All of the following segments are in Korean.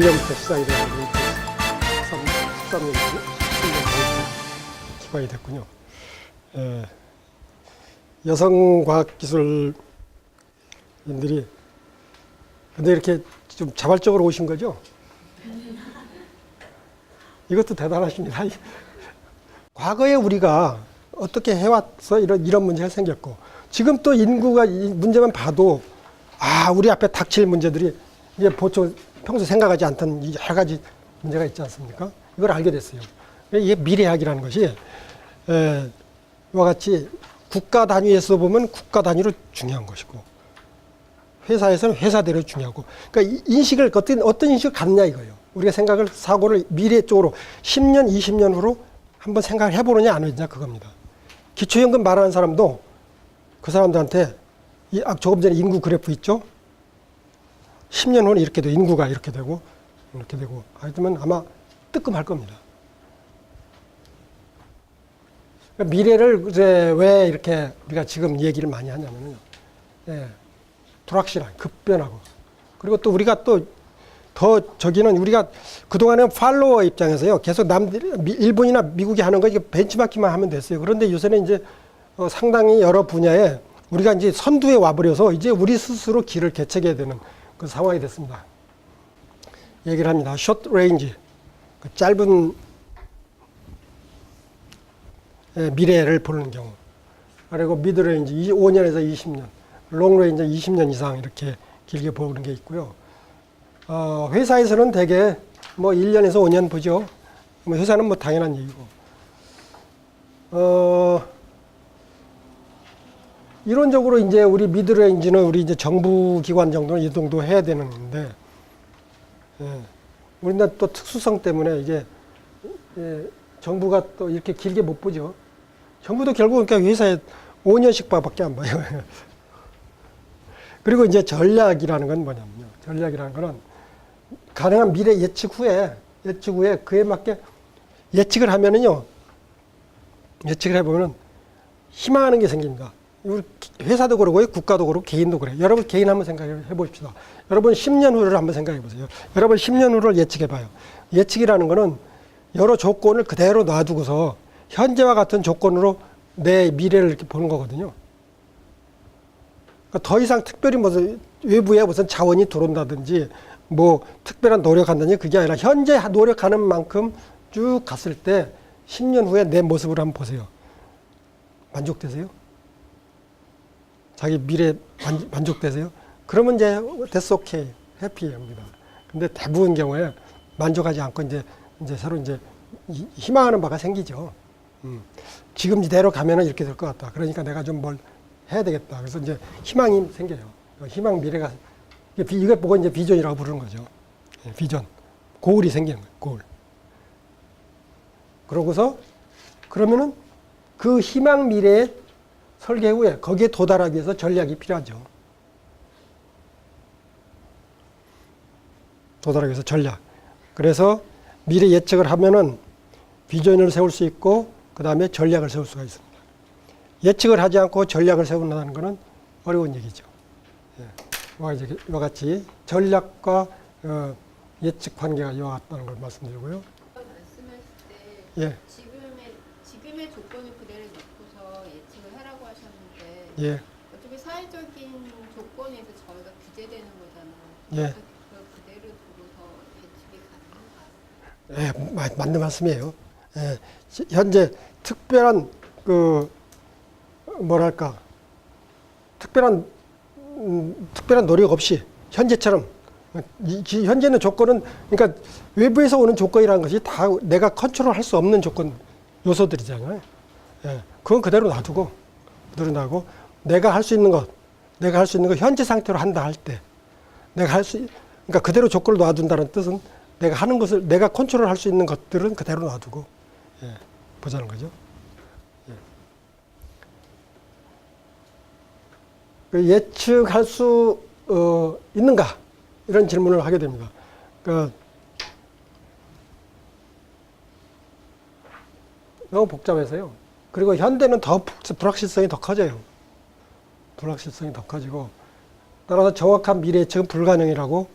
1년부터 시작이 되는 13년, 17년 기관이 됐군요. 예, 여성과학기술인들이 근데 이렇게 좀 자발적으로 오신 거죠? 이것도 대단하십니다. 과거에 우리가 어떻게 해왔어 이런 이런 문제가 생겼고 지금 또 인구가 이 문제만 봐도 아 우리 앞에 닥칠 문제들이 이제 보통 평소 생각하지 않던 이 여러 가지 문제가 있지 않습니까? 이걸 알게 됐어요. 이게 미래학이라는 것이 에, 이와 같이 국가 단위에서 보면 국가 단위로 중요한 것이고 회사에서는 회사대로 중요하고 그러니까 이 인식을 어떤 어떤 인식을 갖느냐 이거예요. 우리가 생각을 사고를 미래 쪽으로 10년, 20년 후로 한번 생각을 해보느냐 안 하느냐 그겁니다. 기초연금 말하는 사람도 그 사람들한테 이 아, 조금 전에 인구 그래프 있죠? 10년 후는 이렇게 되고 인구가 이렇게 되고 이렇게 되고. 하여튼 아마 뜨끔할 겁니다. 그러니까 미래를 이제 왜 이렇게 우리가 지금 얘기를 많이 하냐면요. 예, 불확실한 급변하고. 그리고 또 우리가 또 더 저기는 우리가 그동안은 팔로워 입장에서요. 계속 남들 미- 일본이나 미국이 하는 거 이게 벤치마킹만 하면 됐어요. 그런데 요새는 이제 어, 상당히 여러 분야에 우리가 이제 선두에 와버려서 이제 우리 스스로 길을 개척해야 되는 그 상황이 됐습니다 얘기를 합니다 숏 레인지 그 짧은 예, 미래를 보는 경우 그리고 미드 레인지 5년에서 20년 롱 레인지 20년 이상 이렇게 길게 보는 게 있고요 어, 회사에서는 대개 뭐 1년에서 5년 보죠. 뭐 회사는 뭐 당연한 얘기고. 어, 이론적으로 이제 우리 미드레인지는 우리 이제 정부 기관 정도는 이 정도 해야 되는데, 예, 우리나라 또 특수성 때문에 이게 예, 정부가 또 이렇게 길게 못 보죠. 정부도 결국 그러니까 회사에 5년씩 밖에 안 봐요. 그리고 이제 전략이라는 건 뭐냐면요. 전략이라는 거는 가능한 미래 예측 후에 예측 후에 그에 맞게 예측을 하면은요 예측을 해보면은 희망하는 게 생깁니다. 우리 회사도 그러고요, 국가도 그러고 개인도 그래요. 여러분 개인 한번 생각해 보십시다. 여러분 10년 후를 한번 생각해 보세요. 여러분 10년 후를 예측해 봐요. 예측이라는 거는 여러 조건을 그대로 놔두고서 현재와 같은 조건으로 내 미래를 이렇게 보는 거거든요. 그러니까 더 이상 특별히 무슨 외부에 무슨 자원이 들어온다든지 뭐 특별한 노력한다든지 그게 아니라 현재 노력하는 만큼 쭉 갔을 때 10년 후에 내 모습을 한번 보세요. 만족되세요? 자기 미래 만, 만족되세요? 그러면 이제 됐어 오케이 해피합니다. 근데 대부분 경우에 만족하지 않고 이제 이제 서로 이제 이- 희망하는 바가 생기죠. 음. 지금 이대로 가면은 이렇게 될 것 같다. 그러니까 내가 좀 뭘 해야 되겠다. 그래서 이제 희망이 생겨요. 희망 미래가 이걸 보고 이제 비전이라고 부르는 거죠. 예, 비전. 고울이 생기는 거예요. 고울. 그러고서 그러면은 그 희망 미래의 설계 후에 거기에 도달하기 위해서 전략이 필요하죠. 도달하기 위해서 전략. 그래서 미래 예측을 하면은 비전을 세울 수 있고 그 다음에 전략을 세울 수가 있습니다. 예측을 하지 않고 전략을 세운다는 것은 어려운 얘기죠. 예. 이와 같이 전략과 어, 예측 관계가 이와 같다는 걸 말씀드리고요. 예, 지금의 지금의 조건을 그대로 놓고서 예측을 하라고 하셨는데 예, 어차피 사회적인 조건에서 저희가 규제되는 거잖아요. 예. 그걸 그대로 두고서 예측이? 예, 마- 맞는 말씀이에요. 예, 시- 현재 특별한 그 뭐랄까 특별한 음, 특별한 노력 없이 현재처럼 이- 이 현재는 조건은 그러니까 외부에서 오는 조건이라는 것이 다 내가 컨트롤할 수 없는 조건 요소들이잖아요. 예, 그건 그대로 놔두고 그대로 놔고 내가 할 수 있는 것, 내가 할 수 있는 것 현재 상태로 한다 할 때 내가 할 수, 그러니까 그대로 조건을 놔둔다는 뜻은 내가 하는 것을, 내가 컨트롤 할 수 있는 것들은 그대로 놔두고, 예, 보자는 거죠. 예. 그 예측할 수, 어, 있는가? 이런 질문을 하게 됩니다. 그, 너무 복잡해서요. 그리고 현대는 더 복- 불확실성이 더 커져요. 불확실성이 더 커지고, 따라서 정확한 미래 예측은 불가능이라고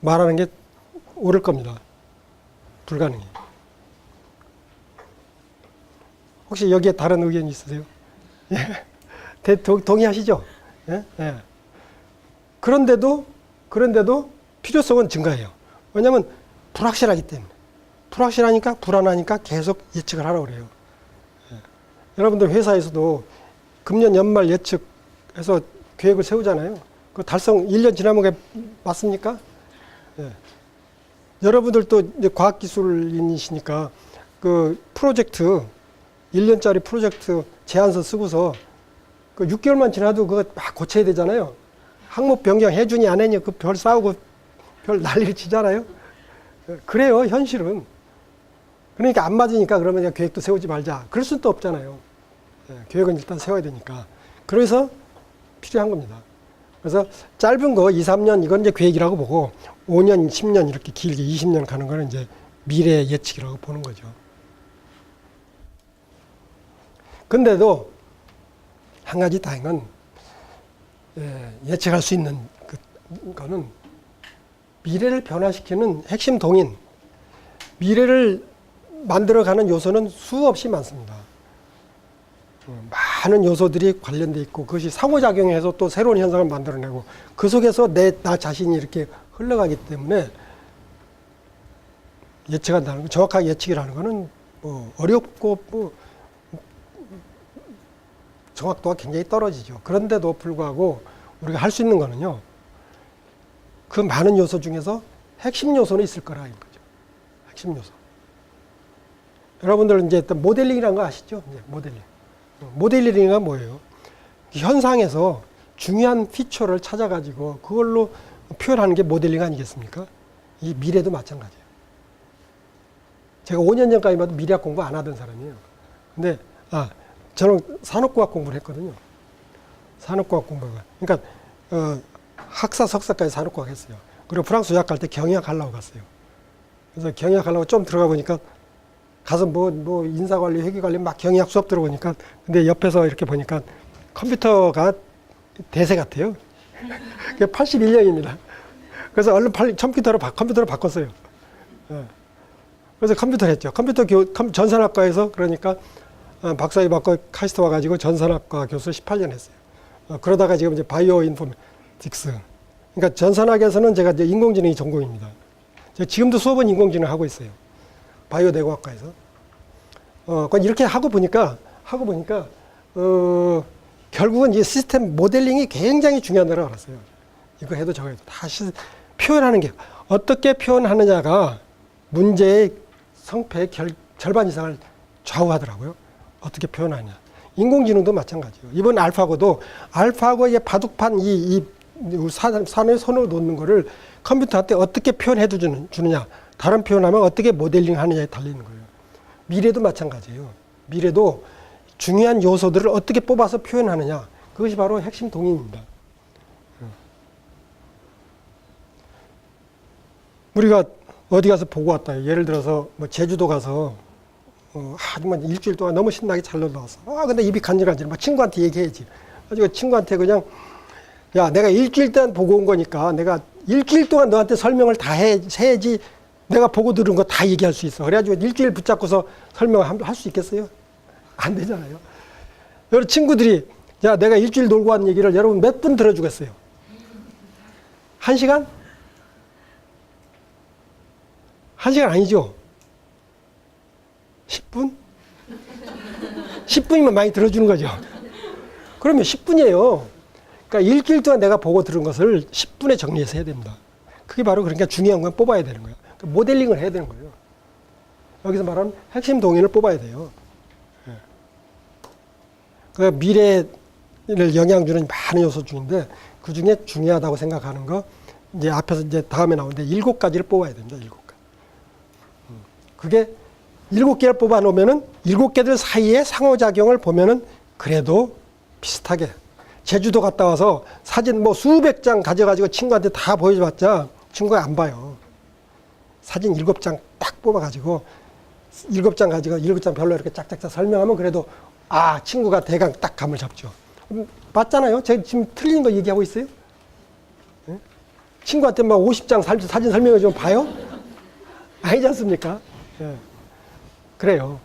말하는 게 오를 겁니다. 불가능해. 혹시 여기에 다른 의견 있으세요? 예. 동의하시죠? 예? 예. 그런데도, 그런데도 필요성은 증가해요. 왜냐하면 불확실하기 때문에. 불확실하니까 불안하니까 계속 예측을 하라고 그래요. 예. 여러분들 회사에서도 금년 연말 예측 해서 계획을 세우잖아요. 그 달성 1년 지나면 그게 맞습니까? 예. 여러분들도 이제 과학기술인이시니까 그 프로젝트 1년짜리 프로젝트 제안서 쓰고서 그 6개월만 지나도 그거 막 고쳐야 되잖아요. 항목 변경 해주니 안 해니 그 별 싸우고 별 난리를 치잖아요. 예, 그래요, 현실은. 그러니까 안 맞으니까 그러면 계획도 세우지 말자. 그럴 수는 또 없잖아요. 예, 계획은 일단 세워야 되니까. 그래서 필요한 겁니다. 그래서 짧은 거 2, 3년 이건 이제 계획이라고 보고 5년, 10년 이렇게 길게 20년 가는 거는 이제 미래 예측이라고 보는 거죠. 근데도 한 가지 다행은 예, 예측할 수 있는 그 거는 미래를 변화시키는 핵심 동인, 미래를 만들어가는 요소는 수없이 많습니다. 음, 많은 요소들이 관련돼 있고 그것이 상호작용해서 또 새로운 현상을 만들어내고 그 속에서 내 나 자신이 이렇게 흘러가기 때문에 예측한다는 거, 정확하게 예측이라는 거는 뭐 어렵고 뭐 정확도가 굉장히 떨어지죠. 그런데도 불구하고 우리가 할 수 있는 거는요. 그 많은 요소 중에서 핵심 요소는 있을 거라 이거죠. 핵심 요소. 여러분들 이제 모델링이라는 거 아시죠? 모델링. 모델링이 뭐예요? 현상에서 중요한 피처를 찾아가지고 그걸로 표현하는 게 모델링 아니겠습니까? 이 미래도 마찬가지예요. 제가 5년 전까지만 해도 미래학 공부 안 하던 사람이에요. 근데, 아, 저는 산업과학 공부를 했거든요. 산업과학 공부가. 그러니까, 어, 학사, 석사까지 산업과학 했어요. 그리고 프랑스 유학 갈 때 경영학 하려고 갔어요. 그래서 경영학 하려고 좀 들어가 보니까 가서 뭐, 뭐, 인사관리, 회계관리 막 경영학 수업 들어보니까 근데 옆에서 이렇게 보니까 컴퓨터가 대세 같아요. 그게 81년입니다. 그래서 얼른 빨리 컴퓨터로, 바, 컴퓨터로 바꿨어요. 예. 그래서 컴퓨터 했죠. 컴퓨터 교, 컴, 전산학과에서 그러니까 어, 박사학위 받고 카이스트 와가지고 전산학과 교수 18년 했어요. 어, 그러다가 지금 이제 바이오 인포메틱스. 그러니까 전산학에서는 제가 이제 인공지능이 전공입니다. 제가 지금도 수업은 인공지능 하고 있어요. 바이오 내공학과에서. 어, 그러니까 이렇게 하고 보니까, 하고 보니까, 어, 결국은 이 시스템 모델링이 굉장히 중요하다고 알았어요. 이거 해도 저거 해도 다 시, 표현하는 게, 어떻게 표현하느냐가 문제의 성패의 결, 절반 이상을 좌우하더라고요. 어떻게 표현하냐. 인공지능도 마찬가지예요. 이번 알파고도 알파고의 바둑판 이, 이 산, 산에 손을 놓는 거를 컴퓨터한테 어떻게 표현해 주느냐. 다른 표현하면 어떻게 모델링 하느냐에 달리는 거예요. 미래도 마찬가지예요. 미래도 중요한 요소들을 어떻게 뽑아서 표현하느냐. 그것이 바로 핵심 동인입니다. 우리가 어디 가서 보고 왔다. 예를 들어서 뭐 제주도 가서 어, 아, 정말 일주일 동안 너무 신나게 잘 놀다 왔어. 아, 근데 입이 간질간질. 막 친구한테 얘기해야지. 가지고 친구한테 그냥 야, 내가 일주일 동안 보고 온 거니까 내가 일주일 동안 너한테 설명을 다 해, 해야지 내가 보고 들은 거 다 얘기할 수 있어. 그래가지고 일주일 붙잡고서 설명을 할수 있겠어요? 안 되잖아요. 여러 친구들이 야, 내가 일주일 놀고 왔는 얘기를 여러분 몇 분 들어주겠어요? 한 시간? 한 시간 아니죠? 10분? 10분이면 많이 들어주는 거죠. 그러면 10분이에요. 그러니까 일주일 동안 내가 보고 들은 것을 10분에 정리해서 해야 됩니다. 그게 바로 그러니까 중요한 건 뽑아야 되는 거예요. 그러니까 모델링을 해야 되는 거예요. 여기서 말하는 핵심 동인을 뽑아야 돼요. 예. 그 미래를 영향 주는 많은 요소 중인데 그 중에 중요하다고 생각하는 거 이제 앞에서 이제 다음에 나오는데 일곱 가지를 뽑아야 됩니다. 일곱 가지. 음. 그게 일곱 개를 뽑아 놓으면은 일곱 개들 사이에 상호작용을 보면은 그래도 비슷하게 제주도 갔다 와서 사진 뭐 수백 장 가져가지고 친구한테 다 보여줘봤자 친구가 안 봐요. 사진 일곱 장 딱 뽑아가지고 일곱 장 가지고 일곱 장 별로 이렇게 짝짝짝 설명하면 그래도 아 친구가 대강 딱 감을 잡죠. 음, 맞잖아요. 제가 지금 틀린 거 얘기하고 있어요. 예? 친구한테 막 50장 사진 설명해 주면 봐요? 아니지 않습니까? 예. 그래요.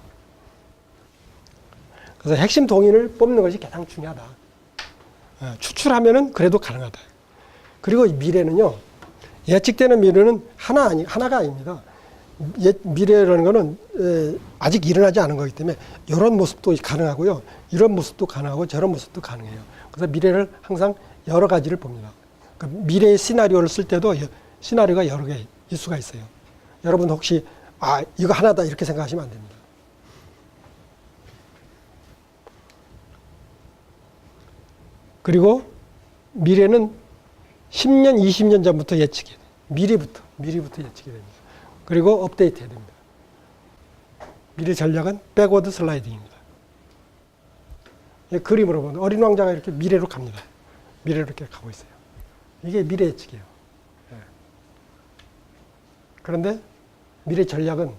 그래서 핵심 동인을 뽑는 것이 가장 중요하다. 예, 추출하면은 그래도 가능하다. 그리고 이 미래는요, 예측되는 미래는 하나 아니, 하나가 아닙니다. 예, 미래라는 거는 에, 아직 일어나지 않은 거기 때문에 이런 모습도 가능하고요. 이런 모습도 가능하고 저런 모습도 가능해요. 그래서 미래를 항상 여러 가지를 봅니다. 그 미래의 시나리오를 쓸 때도 여- 시나리오가 여러 개일 수가 있어요. 여러분 혹시 아 이거 하나다 이렇게 생각하시면 안 됩니다. 그리고 미래는 10년, 20년 전부터 예측이. 미리부터, 미리부터 예측이 됩니다. 그리고 업데이트 해야 됩니다. 미래 전략은 백워드 슬라이딩입니다. 이 그림으로 보면 어린 왕자가 이렇게 미래로 갑니다. 미래로 이렇게 가고 있어요. 이게 미래 예측이에요. 예. 그런데 미래 전략은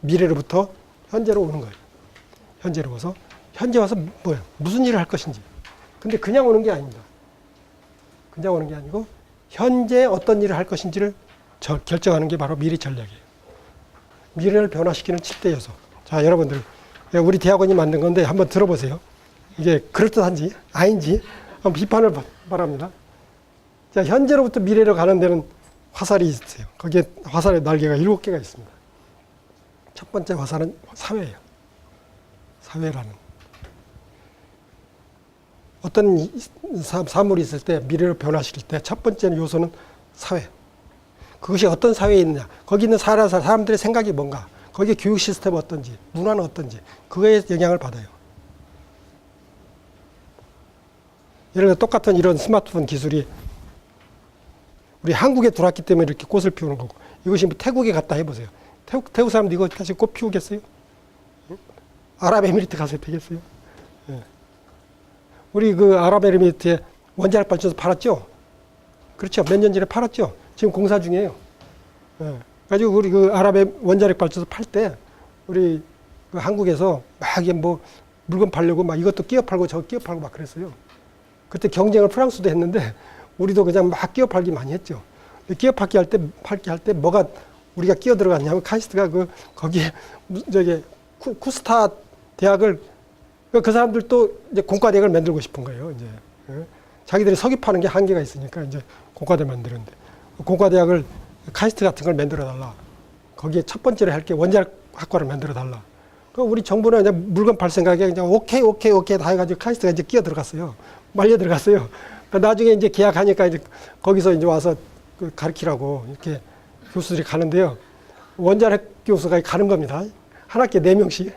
미래로부터 현재로 오는 거예요. 현재로 와서 현재 와서 뭐야 무슨 일을 할 것인지. 근데 그냥 오는 게 아닙니다. 그냥 오는 게 아니고 현재 어떤 일을 할 것인지를 저- 결정하는 게 바로 미래 전략이에요. 미래를 변화시키는 7대 요소. 자, 여러분들 예, 우리 대학원이 만든 건데 한번 들어보세요. 이게 그럴듯한지 아닌지 비판을 바- 바랍니다. 자, 현재로부터 미래로 가는 데는 화살이 있어요. 거기에 화살의 날개가 일곱 개가 있습니다. 첫 번째 화살은 사회예요. 사회라는 어떤 사물이 있을 때 미래를 변화시킬 때 첫 번째 요소는 사회. 그것이 어떤 사회에 있느냐. 거기 있는 사람, 사람들의 생각이 뭔가. 거기에 교육 시스템 어떤지, 문화는 어떤지. 그거에 영향을 받아요. 예를 들어 똑같은 이런 스마트폰 기술이 우리 한국에 들어왔기 때문에 이렇게 꽃을 피우는 거고 이것이 뭐 태국에 갔다 해보세요. 태국, 태국 사람도 이거 다시 꽃 피우겠어요? 응? 아랍에미리트 가서 되겠어요? 예. 우리 그 아랍에미리트에 원자력 발전소 팔았죠? 그렇죠. 몇 년 전에 팔았죠? 지금 공사 중이에요. 예. 가지고 우리 그 아랍의 원자력 발전소 팔 때 우리 그 한국에서 막 이게 뭐 물건 팔려고 막 이것도 끼어 팔고 저거 끼어 팔고 막 그랬어요. 그때 경쟁을 프랑스도 했는데 우리도 그냥 막 끼어 팔기 많이 했죠. 끼어 팔기 할 때 팔기 할 때 뭐가 우리가 끼어 들어갔냐면 카이스트가 그 거기에 저기 쿠, 쿠스타 대학을 그- 그 사람들도 이제 공과대학을 만들고 싶은 거예요. 이제 예. 자기들이 석유 파는 게 한계가 있으니까 이제 공과대 만드는데 공과대학을 카이스트 같은 걸 만들어 달라. 거기에 첫 번째로 할 게 원자력 학과를 만들어 달라. 그 우리 정부는 이제 물건 팔 생각에 그냥 오케이 오케이 오케이 다 해가지고 카이스트가 이제 끼어 들어갔어요. 말려 들어갔어요. 그 나중에 이제 계약하니까 이제 거기서 이제 와서 그 가르치라고 이렇게 교수들이 가는데요. 원자력 교수가 가는 겁니다. 한 학기에 네 명씩.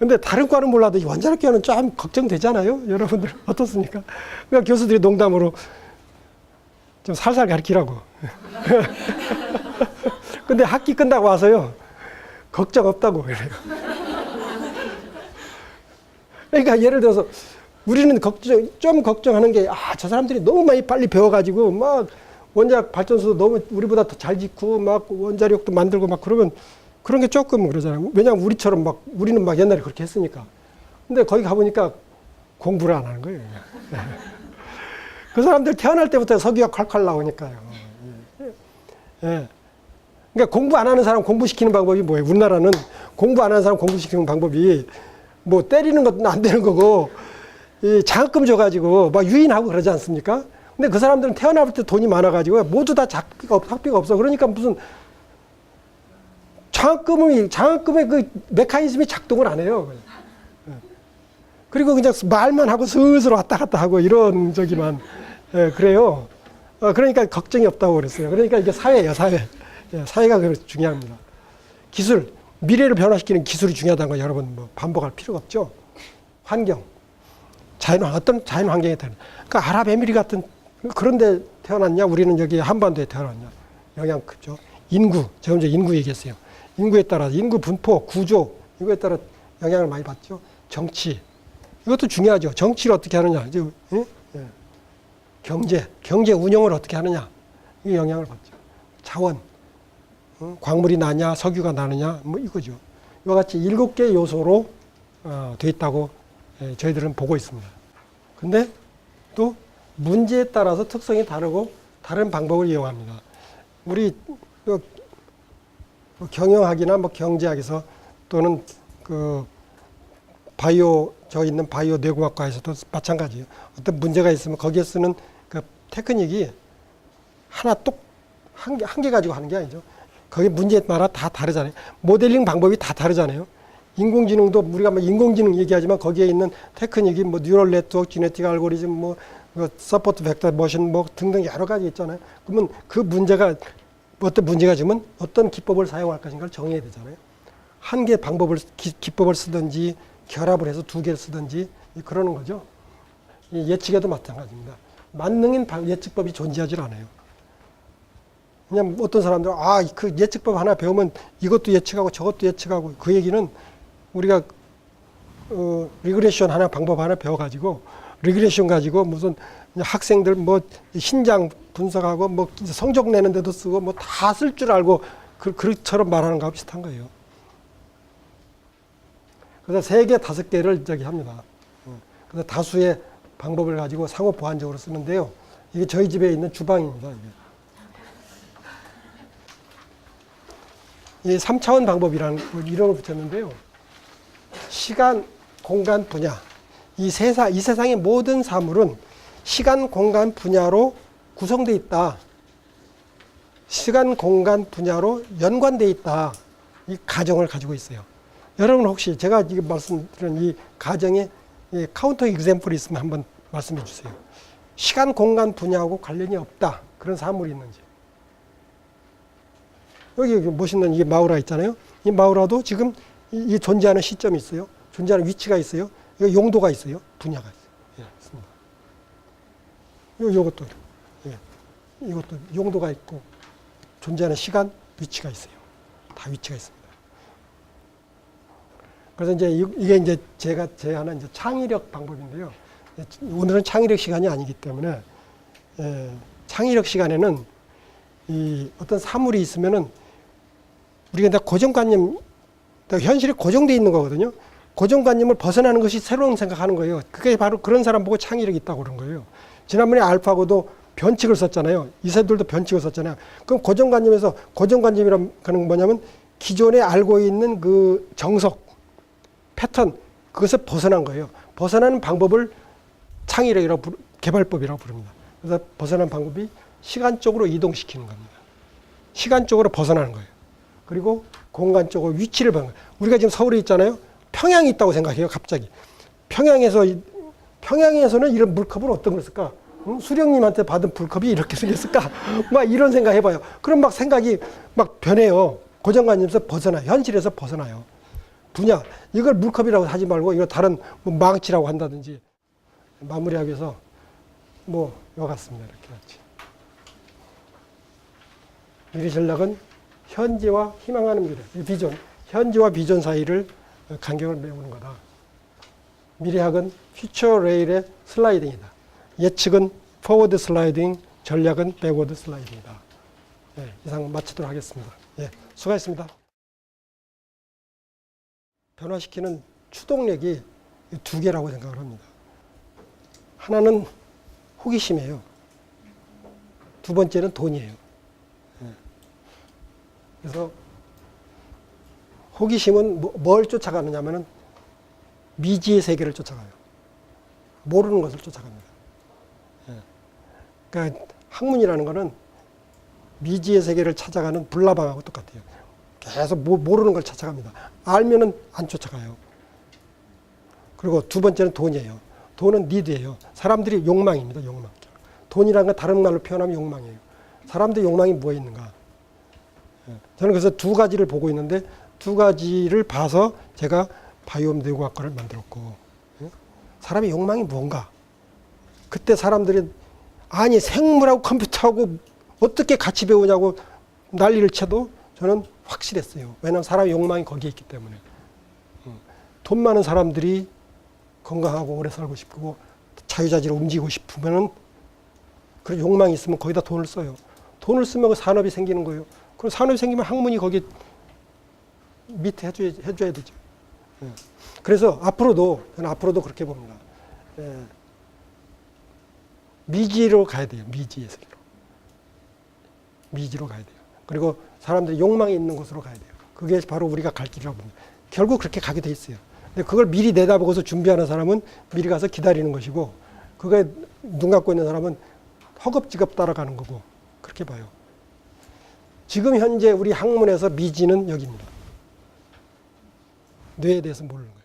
근데 다른 과는 몰라도 이 원자력과는 좀 걱정되잖아요. 여러분들 어떻습니까? 그러니까 교수들이 농담으로 좀 살살 가르치라고. 근데 학기 끝나고 와서요. 걱정 없다고 그래요. 그러니까 예를 들어서 우리는 걱정, 좀 걱정하는 게, 아, 저 사람들이 너무 많이 빨리 배워가지고, 막, 원자력 발전소도 너무 우리보다 더 잘 짓고, 막, 원자력도 만들고, 막, 그러면, 그런 게 조금 그러잖아요. 왜냐하면 우리처럼 막, 우리는 막 옛날에 그렇게 했으니까. 근데 거기 가보니까 공부를 안 하는 거예요. 그 사람들 태어날 때부터 석유가 콸콸 나오니까요. 예. 예. 그러니까 공부 안 하는 사람 공부시키는 방법이 뭐예요? 우리나라는 공부 안 하는 사람 공부시키는 방법이 뭐 때리는 것도 안 되는 거고 이 장학금 줘가지고 막 유인하고 그러지 않습니까? 근데 그 사람들은 태어날 때 돈이 많아가지고 모두 다 없, 학비가 없어. 그러니까 무슨 장학금이 장학금의 그 메커니즘이 작동을 안 해요. 예. 그리고 그냥 말만 하고 슬슬 왔다 갔다 하고 이런 저기만 예, 그래요. 어, 그러니까 걱정이 없다고 그랬어요. 그러니까 이게 사회예요, 사회. 예, 사회가 그래서 중요합니다. 기술, 미래를 변화시키는 기술이 중요하다는 거 여러분 뭐 반복할 필요가 없죠. 환경, 자연 어떤 자연 환경에 태어나. 그러니까 아랍에미리 같은 그런데 태어났냐? 우리는 여기 한반도에 태어났냐? 영향 크죠. 인구, 제가 먼저 인구 얘기했어요. 인구에 따라 인구 분포, 구조 이거에 따라 영향을 많이 받죠. 정치 이것도 중요하죠. 정치를 어떻게 하느냐, 이제 예? 예. 경제, 경제 운영을 어떻게 하느냐 이 영향을 받죠. 자원, 어? 광물이 나냐, 석유가 나느냐, 뭐 이거죠. 이와 같이 일곱 개 요소로 어, 돼 있다고 예, 저희들은 보고 있습니다. 근데 또 문제에 따라서 특성이 다르고 다른 방법을 이용합니다. 우리 그 뭐 경영학이나 뭐 경제학에서 또는 그 바이오 저 있는 바이오 뇌공학과에서도 마찬가지예요. 어떤 문제가 있으면 거기에 쓰는 그 테크닉이 하나 똑한 개, 한 개 가지고 하는 게 아니죠. 거기 문제마다 다 다르잖아요. 모델링 방법이 다 다르잖아요. 인공지능도 우리가 뭐 인공지능 얘기하지만 거기에 있는 테크닉이 뭐 뉴럴 네트워크, 지네틱 알고리즘, 뭐 서포트 벡터 머신 뭐 등등 여러 가지 있잖아요. 그러면 그 문제가 어떤 문제가 지면 어떤 기법을 사용할 것인가를 정해야 되잖아요. 한 개 방법을 기, 기법을 쓰든지 결합을 해서 두 개를 쓰든지 그러는 거죠. 이 예측에도 마찬가지입니다. 만능인 방- 예측법이 존재하지 않아요. 그냥 어떤 사람들은 아 그 예측법 하나 배우면 이것도 예측하고 저것도 예측하고 그 얘기는 우리가 어, 리그레션 하나 방법 하나 배워가지고 리그레션 가지고 무슨 학생들 뭐 신장 분석하고 뭐 성적 내는 데도 쓰고 뭐 다 쓸 줄 알고 그 그처럼 말하는 거하고 비슷한 거예요. 그래서 세 개 다섯 개를 저기 합니다. 어, 그래서 다수의 방법을 가지고 상호 보완적으로 쓰는데요. 이게 저희 집에 있는 주방입니다. 이게. 이 3차원 방법이라는 걸 이름을 붙였는데요. 시간, 공간, 분야. 이 세상, 이 세상의 모든 사물은 시간, 공간, 분야로 구성되어 있다. 시간, 공간, 분야로 연관되어 있다. 이 가정을 가지고 있어요. 여러분 혹시 제가 지금 말씀드린 이 가정에 이 카운터 example이 있으면 한번 말씀해 주세요. 시간, 공간, 분야하고 관련이 없다. 그런 사물이 있는지. 여기 멋있는 이 마우라 있잖아요. 이 마우라도 지금 이, 이 존재하는 시점이 있어요. 존재하는 위치가 있어요. 이거 용도가 있어요. 분야가 있어요. 예. 요, 요것도, 예, 이것도 용도가 있고, 존재하는 시간, 위치가 있어요. 다 위치가 있습니다. 그래서 이제 이- 이게 이제 제가 제안한 이제 창의력 방법인데요. 예, 오늘은 창의력 시간이 아니기 때문에, 예, 창의력 시간에는 이 어떤 사물이 있으면은 우리가 이제 고정관념, 현실이 고정돼 있는 거거든요. 고정관념을 벗어나는 것이 새로운 생각하는 거예요. 그게 바로 그런 사람 보고 창의력이 있다고 그런 거예요. 지난번에 알파고도 변칙을 썼잖아요. 이세돌도 변칙을 썼잖아요. 그럼 고정관념에서 고정관념이라는 건 뭐냐면 기존에 알고 있는 그 정석, 패턴, 그것을 벗어난 거예요. 벗어나는 방법을 창의력이라고, 부르- 개발법이라고 부릅니다. 그래서 벗어난 방법이 시간적으로 이동시키는 겁니다. 시간적으로 벗어나는 거예요. 그리고 공간적으로 위치를 보는 거예요. 우리가 지금 서울에 있잖아요. 평양이 있다고 생각해요. 갑자기. 평양에서 이- 평양에서는 이런 물컵은 어떤 걸 쓸까? 응? 수령님한테 받은 물컵이 이렇게 생겼을까? 막 이런 생각 해봐요. 그럼 막 생각이 막 변해요. 고정관념에서 벗어나요. 현실에서 벗어나요. 분야. 이걸 물컵이라고 하지 말고 이거 다른 뭐 망치라고 한다든지 마무리하기 위해서 뭐 이거 같습니다. 이렇게 같이. 미래 전략은 현재와 희망하는 미래, 이 비전, 현재와 비전 사이를 간격을 메우는 거다. 미래학은 퓨처 레일의 슬라이딩이다. 예측은 포워드 슬라이딩, 전략은 백워드 슬라이딩이다. 예, 이상 마치도록 하겠습니다. 예, 수고하셨습니다. 변화시키는 추동력이 이두 개라고 생각을 합니다. 하나는 호기심이에요. 두 번째는 돈이에요. 그래서 호기심은 뭐- 뭘 쫓아가느냐면은 미지의 세계를 쫓아가요. 모르는 것을 쫓아갑니다. 예. 그러니까 학문이라는 거는 미지의 세계를 찾아가는 불나방하고 똑같아요. 계속 모- 모르는 걸 찾아갑니다. 알면은 안 쫓아가요. 그리고 두 번째는 돈이에요. 돈은 니드예요. 사람들이 욕망입니다. 욕망. 돈이라는 건 다른 말로 표현하면 욕망이에요. 사람들의 욕망이 뭐에 있는가? 예. 저는 그래서 두 가지를 보고 있는데 두 가지를 봐서 제가 바이옴 뇌과학과를 만들었고 예? 사람의 욕망이 뭔가? 그때 사람들이 아니 생물하고 컴퓨터하고 어떻게 같이 배우냐고 난리를 쳐도 저는 확실했어요. 왜냐하면 사람의 욕망이 거기에 있기 때문에 음. 돈 많은 사람들이 건강하고 오래 살고 싶고 자유자재로 움직이고 싶으면은 그런 욕망이 있으면 거기다 돈을 써요. 돈을 쓰면 그 산업이 생기는 거예요. 그럼 산업이 생기면 학문이 거기 밑에 해줘야, 해줘야 되죠. 예. 그래서 앞으로도, 저는 앞으로도 그렇게 봅니다. 예. 미지로 가야 돼요. 미지의 세계로. 미지로 가야 돼요. 그리고 사람들이 욕망이 있는 곳으로 가야 돼요. 그게 바로 우리가 갈 길이라고 봅니다. 결국 그렇게 가게 돼 있어요. 근데 그걸 미리 내다보고서 준비하는 사람은 미리 가서 기다리는 것이고 그거에 눈 감고 있는 사람은 허겁지겁 따라가는 거고 그렇게 봐요. 지금 현재 우리 학문에서 미지는 여기입니다. 뇌에 대해서 모르는 거예요.